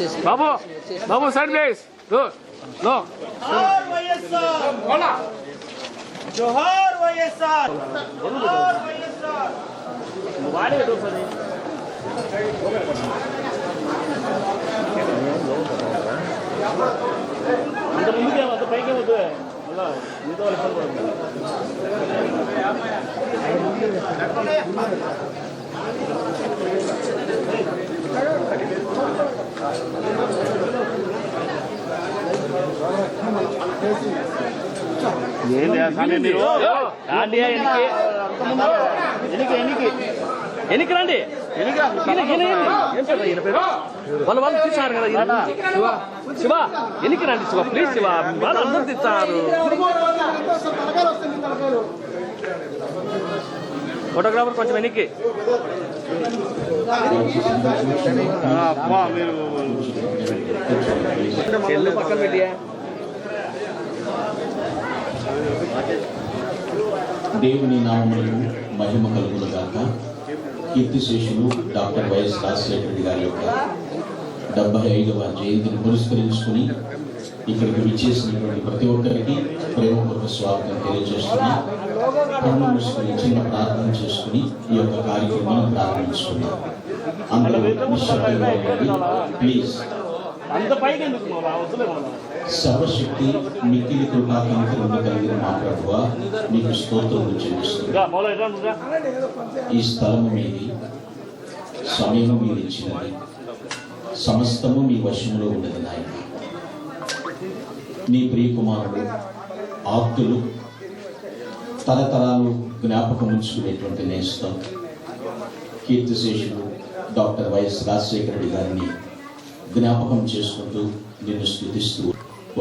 వచ్చేసి బాబు Babu side please లో లో జోహార్ వైఎస్ఆర్ జోహార్ వైఎస్ఆర్ జోహార్ వైఎస్ఆర్ అంత ముందుకే అంత పైకే వద్దు అలా మీతో వాళ్ళు ఇబ్బంది పడుతుంది ఏంది స్వామి మీరు? రాండి ఎనికి. ఎనికి ఎనికి. ఎనికి రండి. వాళ్ళు వాళ్ళు తీసారు కదా. శివ శివ ఎనికి రండి శివ ప్లీజ్ శివ. వాళ్ళు అందరు తీస్తారు ఫోటోగ్రాఫర్ కొంచెం మీరు చెల్లు పక్కన పెట్టియా దేవుని నామములకు మహిమ కలుగును గాక కీర్తిశేషులు డాక్టర్ వైఎస్ రాజశేఖర రెడ్డి గారి యొక్క డెబ్బై ఐదవ జయంతిని పురస్కరించుకుని ఇక్కడికి విచ్చేసినటువంటి ప్రతి ఒక్కరికి ప్రేమపూర్వక స్వాగతం తెలియజేస్తున్నా కళ్ళు మూసుకుని చిన్న ప్రార్థన చేసుకుని ఈ యొక్క కార్యక్రమాన్ని ప్రారంభించుకున్నాం అందరూ ప్లీజ్. సర్వశక్తి మిక్కిలి కృపా కనికరము కలిగిన మా ప్రభువ నీకు స్తోత్రములు చెల్లిస్తున్నాం ఇంకా మౌలా ఎట్లా ఉంటుందా? ఈ స్థలము మీది సమయము మీరు ఇచ్చినది సమస్తము మీ వశంలో ఉన్నది నాయన నీ ప్రియకుమారుడు ఆప్తులు తరతరాలు జ్ఞాపకం ఉంచుకునేటువంటి నేస్తం కీర్తిశేషులు డాక్టర్ వైఎస్ రాజశేఖర రెడ్డి గారిని జ్ఞాపకం చేసుకుంటూ నిన్ను స్థుతిస్తూ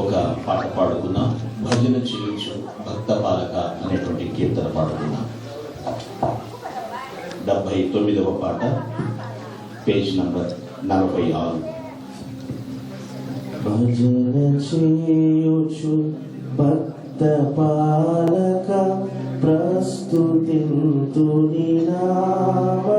ఒక పాట పాడుకున్నా భజన చేయించు భక్త బాలక అనేటువంటి కీర్తన పాడుకున్నా. డెబ్బై తొమ్మిదవ పాట పేజ్ నంబర్ నలభై ఆరు. భజన చేయుచు భక్త పాలక ప్రస్తుతింతుని నామమును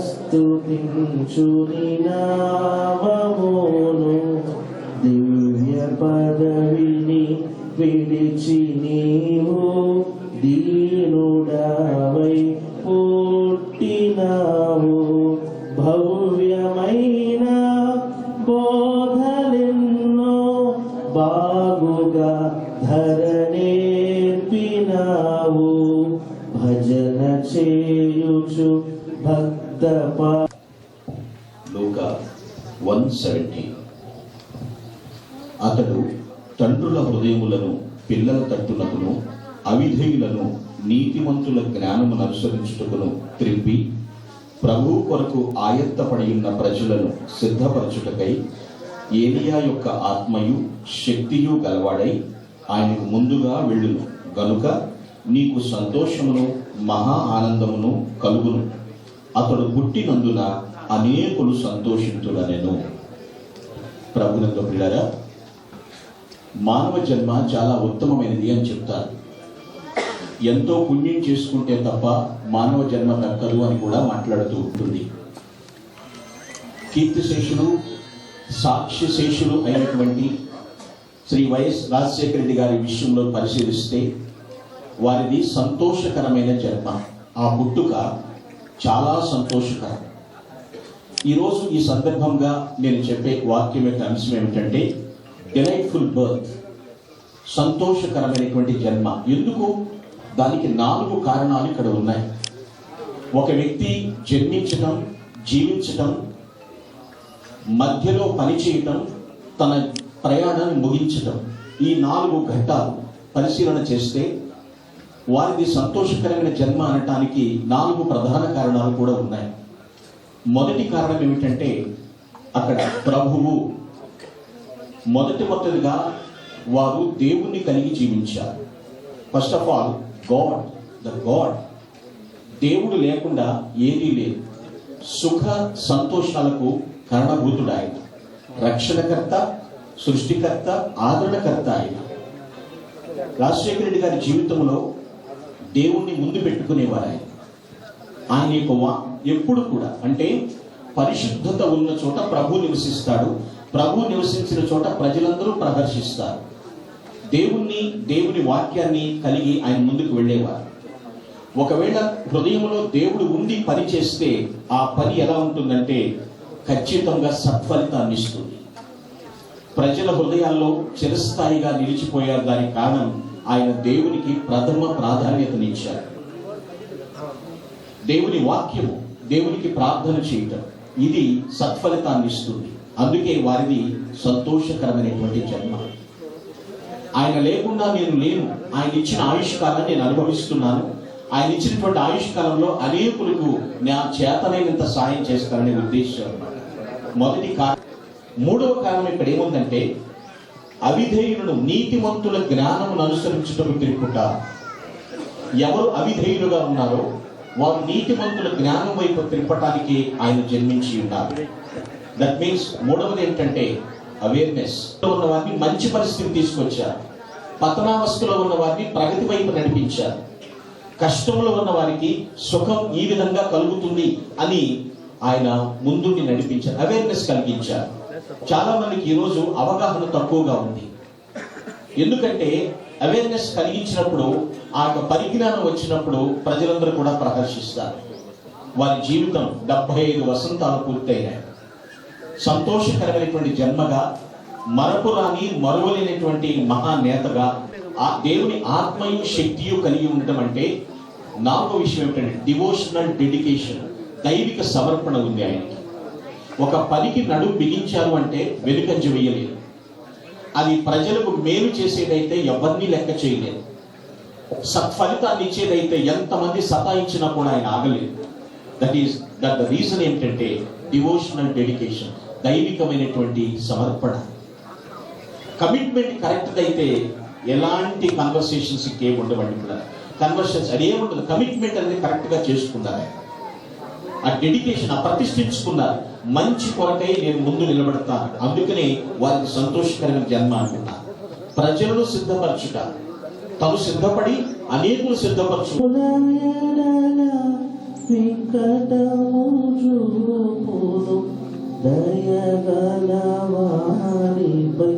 ప్రస్తుతించుని నామమును దివ్య పదవిని విడిచి నీవు దీనుడవై పుట్టినావు. భవ్యమైన బోధలెన్నో బాగుగా ధరనేర్పినావు. భజన చేయుచు భక్ లోక వన్ సెవెంటీ. అతడు తండ్రుల హృదయములను పిల్లల తట్టునకును అవిధేయులను నీతిమంతుల జ్ఞానమును అనుసరించుటకును త్రిప్పి ప్రభువు కొరకు ఆయత్తపడి ఉన్న ప్రజలను సిద్ధపరచుటకై ఏలియా యొక్క ఆత్మయు శక్తియు గలవాడై ఆయనకు ముందుగా వెళ్ళును. గనుక నీకు సంతోషమును మహా ఆనందమును కలుగును. అతడు పుట్టినందున అనేకులు సంతోషింతుడనెను ప్రభునందు పిల్లరా మానవ జన్మ చాలా ఉత్తమమైనది అని చెప్తారు. ఎంతో పుణ్యం చేసుకుంటే తప్ప మానవ జన్మ దక్కదు అని కూడా మాట్లాడుతూ ఉంటుంది. కీర్తిశేషులు సాక్ష్యశేషులు అయినటువంటి శ్రీ వైఎస్ రాజశేఖర రెడ్డి గారి విషయంలో పరిశీలిస్తే వారిది సంతోషకరమైన జన్మ. ఆ పుట్టుక చాలా సంతోషకరం. ఈరోజు ఈ సందర్భంగా నేను చెప్పే వాక్యం యొక్క అంశం ఏమిటంటే డిలైట్ఫుల్ బర్త్ సంతోషకరమైనటువంటి జన్మ. ఎందుకు? దానికి నాలుగు కారణాలు ఇక్కడ ఉన్నాయి. ఒక వ్యక్తి జన్మించటం జీవించటం మధ్యలో పనిచేయటం తన ప్రయాణాన్ని ముగించటం ఈ నాలుగు ఘట్టాలు పరిశీలన చేస్తే వారిది సంతోషకరమైన జన్మ అనటానికి నాలుగు ప్రధాన కారణాలు కూడా ఉన్నాయి. మొదటి కారణం ఏమిటంటే అక్కడ ప్రభువు మొదటి మొదటిగా వారు దేవుణ్ణి కలిగి జీవించారు. First of all God the God దేవుడు లేకుండా ఏదీ లేదు. సుఖ సంతోషాలకు కారణభూతుడు ఆయన రక్షణకర్త సృష్టికర్త ఆదరణకర్త ఆయన. రాజశేఖర రెడ్డి గారి జీవితంలో దేవుణ్ణి ముందు పెట్టుకునేవారు ఆయన ఆయన యొక్క వా- ఎప్పుడు కూడా. అంటే పరిశుద్ధత ఉన్న చోట ప్రభు నివసిస్తాడు. ప్రభు నివసించిన చోట ప్రజలందరూ ప్రదర్శిస్తారు. దేవుణ్ణి దేవుని వాక్యాన్ని కలిగి ఆయన ముందుకు వెళ్ళేవారు. ఒకవేళ హృదయంలో దేవుడు ఉండి పని చేస్తే ఆ పని ఎలా ఉంటుందంటే ఖచ్చితంగా సత్ఫలితాన్ని ఇస్తుంది. ప్రజల హృదయాల్లో చిరస్థాయిగా నిలిచిపోయారు దానికి కారణం ఆయన దేవునికి ప్రథమ ప్రాధాన్యతనిచ్చారు. దేవుని వాక్యము దేవునికి ప్రార్థన చేయటం ఇది సత్ఫలితాన్ని ఇస్తుంది. అందుకే వారిది సంతోషకరమైనటువంటి జన్మ. ఆయన లేకుండా నేను లేను. ఆయన ఇచ్చిన ఆయుష్ నేను అనుభవిస్తున్నాను. ఆయన ఇచ్చినటువంటి ఆయుష్ కాలంలో అనేకులకు నా చేతనైనంత సాయం చేస్తాననే ఉద్దేశం మొదటి కారణం మూడవ కారణం ఇక్కడ ఏముందంటే అవిధేయులను నీతిమంతుల జ్ఞానమును అనుసరించుటకు తిరుగుట ఎవరు అవిధేయులుగా ఉన్నారో వారు నీతిమంతుల జ్ఞానం వైపు తిరపటానికి ఆయన జన్మించి ఉన్నారు. దట్ మీన్స్ మూడవది ఏంటంటే అవేర్నెస్ ఉన్న వారిని మంచి పరిస్థితి తీసుకొచ్చారు. పతనావస్థలో ఉన్న వారిని ప్రగతి వైపు నడిపించారు. కష్టంలో ఉన్న వారికి సుఖం ఈ విధంగా కలుగుతుంది అని ఆయన ముందుండి నడిపించారు. అవేర్నెస్ కలిగించారు. చాలా మందికి ఈరోజు అవగాహన తక్కువగా ఉంది. ఎందుకంటే అవేర్నెస్ కలిగించినప్పుడు ఆ యొక్క పరిజ్ఞానం వచ్చినప్పుడు ప్రజలందరూ కూడా ప్రదర్శిస్తారు వారి జీవితం డెబ్బై ఐదు వసంతాలు పూర్తయినాయి. సంతోషకరమైనటువంటి జన్మగా మరపురాని మరువలేనటువంటి మహానేతగా ఆ దేవుని ఆత్మయు శక్తియు కలిగి ఉండటం అంటే నాలుగో విషయం ఏమిటంటే డివోషనల్ డెడికేషన్ దైవిక సమర్పణ ఉంది ఆయనకి. ఒక పనికి నడుము బిగించారు అంటే వెనుకంజ వేయలేదు. అది ప్రజలకు మేలు చేసేదైతే ఎవరిని లెక్క చేయలేదు. సత్ఫలితాన్ని ఇచ్చేదైతే ఎంతమంది సతాయించినా కూడా ఆయన ఆగలేదు. That is that the reason ఏంటంటే డివోషనల్ డెడికేషన్ దైవికమైనటువంటి సమర్పణ. కమిట్మెంట్ కరెక్ట్ అయితే ఎలాంటి కన్వర్సేషన్స్ ఇంకేం ఉండవండి కూడా. కన్వర్షన్స్ అది కమిట్మెంట్ అనేది కరెక్ట్గా చేసుకున్నారు ఆ డెడికేషన్ ఆ ప్రతిష్ఠించుకున్నారు మంచి కొరకై నేను ముందు నిలబడతాను అందుకనే వారికి సంతోషకరమైన జన్మ అనుకున్నారు ప్రజలను సిద్ధపరచుట. తను సిద్ధపడి అనేకులు సిద్ధపరచు వెంకటము దయగల వారిపై